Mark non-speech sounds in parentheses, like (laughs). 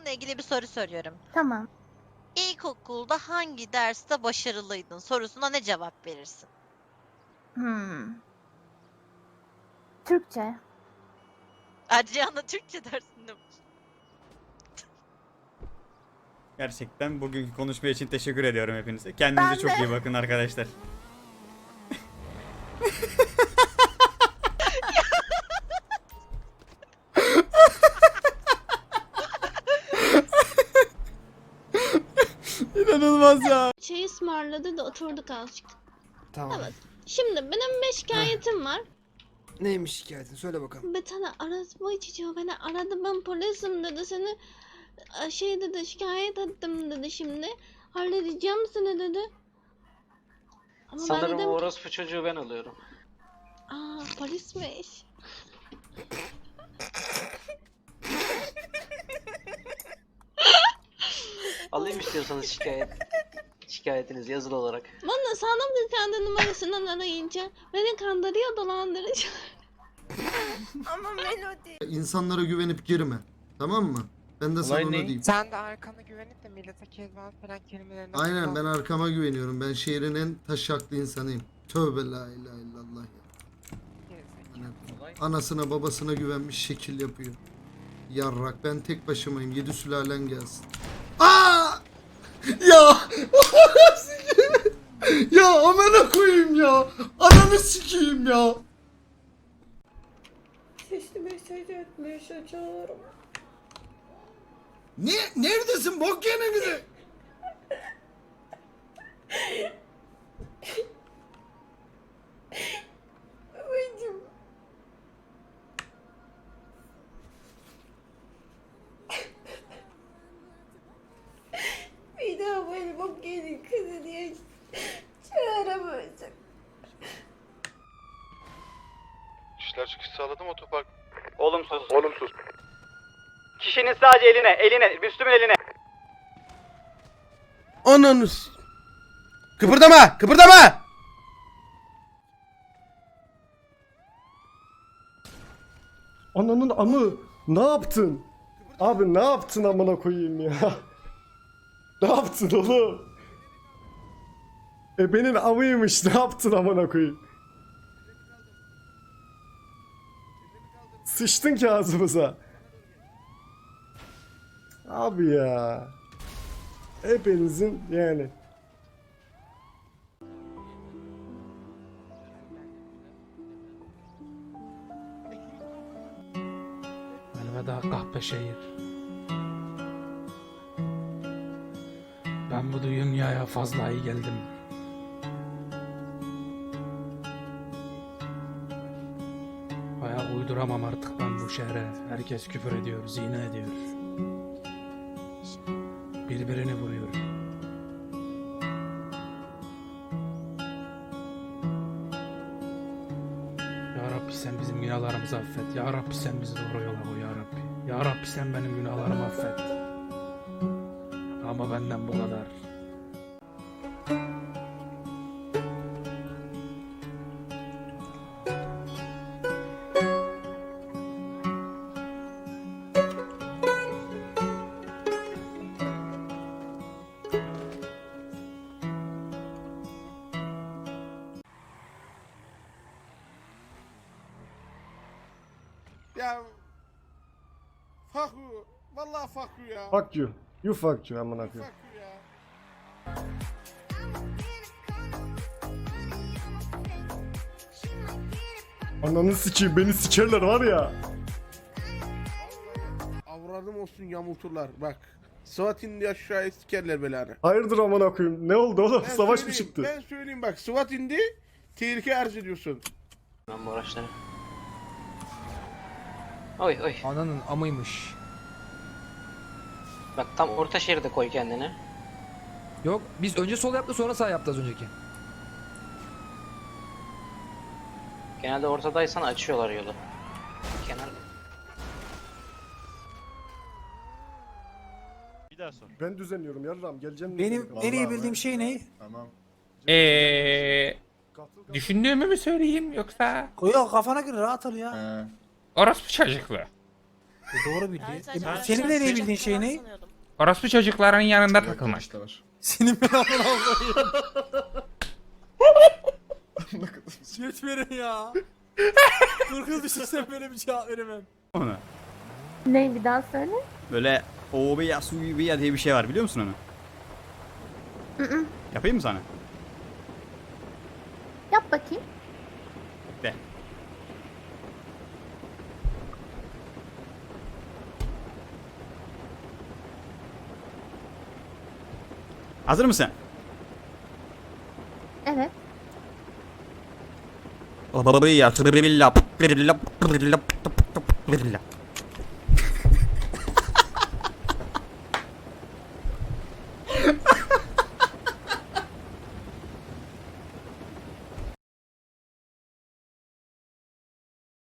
bununla ilgili bir soru soruyorum. Tamam. İlkokulda hangi derste başarılıydın sorusuna ne cevap verirsin? Hmm. Türkçe. Adriana Türkçe dersinde mi? Gerçekten bugünkü konuşma için teşekkür ediyorum hepinize. Kendinize Ben çok de. iyi bakın arkadaşlar. (laughs) İnanılmaz ya. Şey ısmarladı da oturduk azıcık. Tamam. Evet. Şimdi benim bir şikayetim var. Neymiş şikayetin? Söyle bakalım. Bir tane araba çocuğu beni aradı ben polisim dedi seni e, şey dedi şikayet ettim dedi şimdi. Halledeceğim seni dedi. Ama ben Sanırım dedim orospu çocuğu ben alıyorum. aa polismiş. Alayım istiyorsanız şikayet. Şikayetinizi yazılı olarak. De sandım ki kendi numarasından arayınca beni kandırıyor dolandırıcı. Ama melodi. İnsanlara güvenip girme. Tamam mı? Ben de sana onu diyeyim. Sen de arkana güvenip de millete kezban falan kelimelerini Aynen ben arkama güveniyorum. Ben şehrin en taşaklı insanıyım. Tövbe la ilahe illallah ya. Anasına babasına güvenmiş şekil yapıyor. Yarrak ben tek başımayım. Yedi sülalen gelsin. Ya! (laughs) ya amına koyayım ya. Ananı sikeyim ya. Sesli mesaj etmeye çalışıyorum. Ne neredesin bok yene yedin kızı diye çağıramayacak. İşler çıkış sağladım otopark. Olumsuz. Olumsuz. Kişinin sadece eline, eline, Müslüm'ün eline. Ananı s- Kıpırdama! Kıpırdama! Ananın amı ne yaptın? Abi ne yaptın amına koyayım ya? (laughs) ne yaptın oğlum? Ebenin amıymış ne yaptın amına koyayım? Sıçtın ki ağzımıza. Abi ya. Hepinizin yani. Elveda kahpe şehir. Ben bu dünyaya fazla iyi geldim. Bayağı uyduramam artık ben bu şehre. Herkes küfür ediyor, zina ediyor. Birbirini vuruyor. Ya Rabbi sen bizim günahlarımızı affet. Ya Rabbi sen bizi doğru yola koy ya Rabbi. Ya Rabbi sen benim günahlarımı affet. Ama benden bu kadar. Ya fuck you. Vallahi fuck you ya. Fuck you. You fuck you amına koyayım. Fuck you ya. Ananı sikeyim beni sikerler var ya. Avradım olsun yamulturlar bak. SWAT indi aşağıya sikerler belanı. Hayırdır amına koyayım? Ne oldu oğlum? Ben Savaş mı çıktı? Ben söyleyeyim bak SWAT indi. Tehlike arz ediyorsun. Ben bu araçları. Oy oy. Ananın amıymış. Bak tam orta şeride koy kendini. Yok biz önce sol yaptı sonra sağ yaptı az önceki. Genelde ortadaysan açıyorlar yolu. Kenar. Ben düzenliyorum yarram geleceğim. Benim en iyi bildiğim şey ne? Tamam. Eee Katıl- düşündüğümü mü söyleyeyim yoksa Yok kafana göre rahat ol ya. He. Orospu çocuklu. Doğru bildi. E, senin de ne bildiğin şey ne? Orospu çocukların yanında takılmak. Senin ben amına koyayım. Geç verin ya. Korkul düşünsem böyle bir cevap veremem. Onu. Ne bir daha söyle? Böyle Obeya Subiya diye bir şey var biliyor musun onu? Yapayım mı sana? Yap bakayım. De. Hazır mısın? Evet. Obeya Subiya